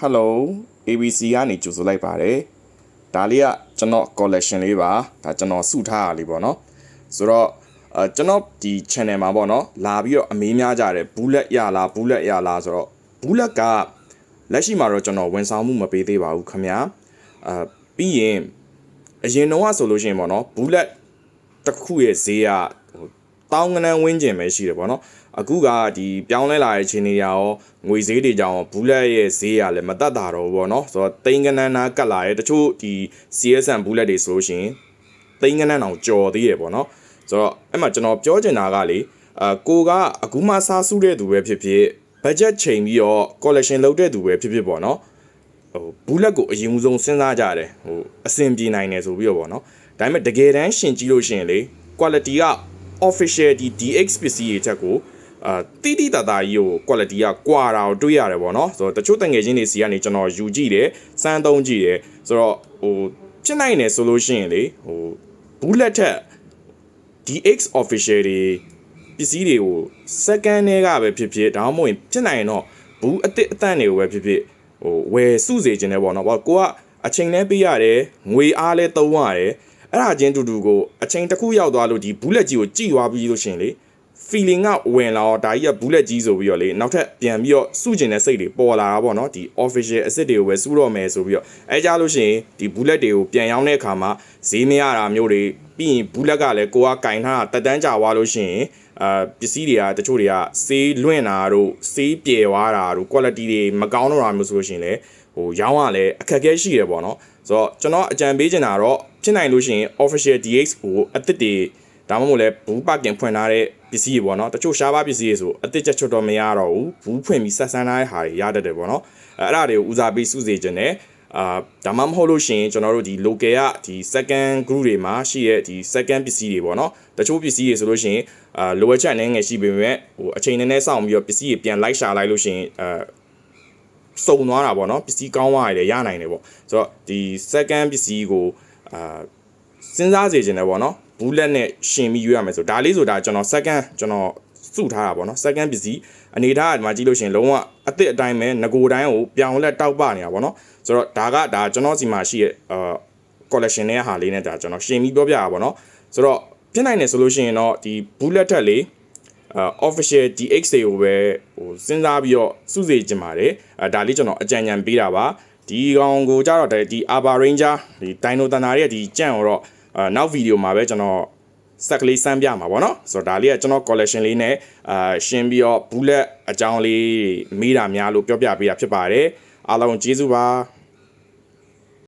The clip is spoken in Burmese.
Hello ABC ကနေကြိုဆိုလိုက်ပါတယ်ဒါလေးကကျွန်တော် collection လေးပါဒါကျွန်တော်စုထားတာလေးပေါ့နော်ဆိုတော့အဲကျွန်တော်ဒီ channel မှာပေါ့နော်လာပြီးတော့အမေးများကြတယ်ဘူးလက်ရလားဘူးလက်ရလားဆိုတော့ဘူးလက်ကလက်ရှိမှာတော့ကျွန်တော်ဝန်ဆောင်မှုမပေးသေးပါဘူးခင်ဗျာအဲပြီးရင်အရင်တော့ဆိုလို့ရှိရင်ပေါ့နော်ဘူးလက်တစ်ခုရဲ့ဈေးကဟို တောင်းကနန်းဝင်းကျင်ပဲရှိတယ်ပေါ့နော်အခုကဒီပြောင်းလဲလာတဲ့ချိန်တွေရောငွေဈေးတွေကြောင့်ဘူးလက်ရဲ့ဈေးကလည်းမတက်တာတော့ဘူးပေါ့နော်ဆိုတော့တိန်ကနန်းနာကတ်လာရဲ့တချို့ဒီ CSN ဘူးလက်တွေဆိုလို့ရှိရင်တိန်ကနန်းအောင်ကြော်သေးတယ်ပေါ့နော်ဆိုတော့အဲ့မှာကျွန်တော်ပြောချင်တာကလေအာကိုကအခုမှစားစုတဲ့သူပဲဖြစ်ဖြစ် budget ချိန်ပြီးတော့ collection လုပ်တဲ့သူပဲဖြစ်ဖြစ်ပေါ့နော်ဟိုဘူးလက်ကိုအရင်ဆုံးစဉ်းစားကြတယ်ဟိုအဆင်ပြေနိုင်တယ်ဆိုပြီးတော့ဗောနော်ဒါပေမဲ့တကယ်တမ်းရှင်ကြည့်လို့ရှိရင်လေ quality က official ဒီ DX ပစ္စည်းတွေချက်ကိုအာတိတိတတာကြီးကို quality ကကွာတာကိုတွေ့ရတယ်ဗောနော်ဆိုတော့တချို့တငယ်ချင်းတွေစီကနေကျွန်တော်ယူကြည့်တယ်စမ်းသုံးကြည့်တယ်ဆိုတော့ဟိုဖြစ်နိုင်တယ်ဆိုလို့ရှိရင်လေဟိုဘူးလက်ထက် DX official တွေပစ္စည်းတွေကို second နဲ့ကပဲဖြစ်ဖြစ်ဒါမှမဟုတ်ရင်ဖြစ်နိုင်ရင်တော့ဘူးအစ်စ်အတန့်တွေကိုပဲဖြစ်ဖြစ်ဟိုဝယ်စုစေခြင်းနဲ့ပေါ့နော်ဘာကိုကအချိန်နဲ့ပေးရတယ်ငွေအားလဲသုံးရတယ် အဲ့ဒါချင်းတူတူကိုအချိန်တစ်ခုရောက်သွားလို့ဒီဘူးလက်ကြီးကိုကြည်သွားပြီးလို့ရှရင်လေ feeling ကဝင်လာတော့ဒါကြီးကဘူးလက်ကြီးဆိုပြီးတော့လေနောက်ထပ်ပြန်ပြီးတော့စုကျင်တဲ့စိတ်တွေပေါ်လာတာပေါ့နော်ဒီ official အစ်စ်တွေကိုပဲစုတော့မယ်ဆိုပြီးတော့အဲကြလို့ရှိရင်ဒီဘူးလက်တွေကိုပြန်ရောင်းတဲ့အခါမှာဈေးမရတာမျိုးတွေပြီးရင်ဘူးလက်ကလည်းကိုကကင်ထားတာတက်တန်းကြွားလို့ရှိရင်အာပစ္စည်းတွေကတချို့တွေကစေးလွင့်တာတို့စေးပြေသွားတာတို့ quality တွေမကောင်းတော့တာမျိုးဆိုလို့ရှိရင်လည်းဟိုရောင်းရလဲအခက်အခဲရှိရပေါ့နော်ဆိုတော့ကျွန်တော်အကြံပေးချင်တာတော့ ဖြစ်နိုင်လို့ရှိရင် official DX ကိုအသစ်တွေဒါမှမဟုတ်လဲဘူးပကင်ဖွင့်ထားတဲ့ပစ္စည်းတွေပေါ့နော်တချို့ရှားပါပစ္စည်းတွေဆိုအသစ်ချက်ချွတ်တော့မရတော့ဘူးဘူးဖွင့်ပြီးဆက်ဆန်းထားတဲ့ဟာတွေရတတ်တယ်ပေါ့နော်အဲအဲ့ဒါတွေကိုဦးစားပေးစုစေခြင်းနဲ့အာဒါမှမဟုတ်လို့ရှိရင်ကျွန်တော်တို့ဒီ local ကဒီ second group တွေမှာရှိရဲ့ဒီ second ပစ္စည်းတွေပေါ့နော်တချို့ပစ္စည်းတွေဆိုလို့ရှိရင်အာ lower chat နဲ့ငယ်ရှိပေမဲ့ဟိုအချိန်နဲ့နဲ့စောင့်ပြီးတော့ပစ္စည်းတွေပြန်လိုက်ရှာလိုက်လို့ရှိရင်အာစုံသွားတာပေါ့နော်ပစ္စည်းကောင်းသွားရတယ်ရနိုင်တယ်ပေါ့ဆိုတော့ဒီ second ပစ္စည်းကို အာစဉ်းစားစေခြင်းတယ်ပေါ့နော်ဘူးလက်နဲ့ရှင်ပြီးရွေးရမယ်ဆိုဒါလေးဆိုဒါကျွန်တော် second ကျွန်တော်စုထားတာပေါ့နော် second ပစ္စည်းအနေထားကဒီမှာကြည့်လို့ရှိရင်လုံးဝအစ်စ်အတိုင်းပဲငကိုတိုင်းကိုပြောင်းလက်တောက်ပနေတာပေါ့နော်ဆိုတော့ဒါကဒါကျွန်တော်စီမှာရှိရဲ့အာ collection နဲ့ဟာလေးနဲ့ဒါကျွန်တော်ရှင်ပြီးပြောပြတာပေါ့နော်ဆိုတော့ဖြစ်နိုင်တယ်ဆိုလို့ရှိရင်တော့ဒီ bullet ထက်လေးအာ official DX တွေကိုပဲဟိုစဉ်းစားပြီးတော့စုစေချင်ပါတယ်အဲဒါလေးကျွန်တော်အကြံဉာဏ်ပေးတာပါ ဒီကောင်ကိုကြတော့ဒီ Aba Ranger ဒီ Dino Thunder ရဲ့ဒီကြံ့ကိုတော့အာနောက်ဗီဒီယိုမှာပဲကျွန်တော်ဆက်ကလေးစမ်းပြမှာပေါ့နော်ဆိုတော့ဒါလေးကကျွန်တော် collection လေးနဲ့အာရှင်းပြီးတော့ bullet အကြောင်းလေးမိတာများလို့ပြောပြပေးတာဖြစ်ပါတယ်အားလုံးကျေးဇူးပါ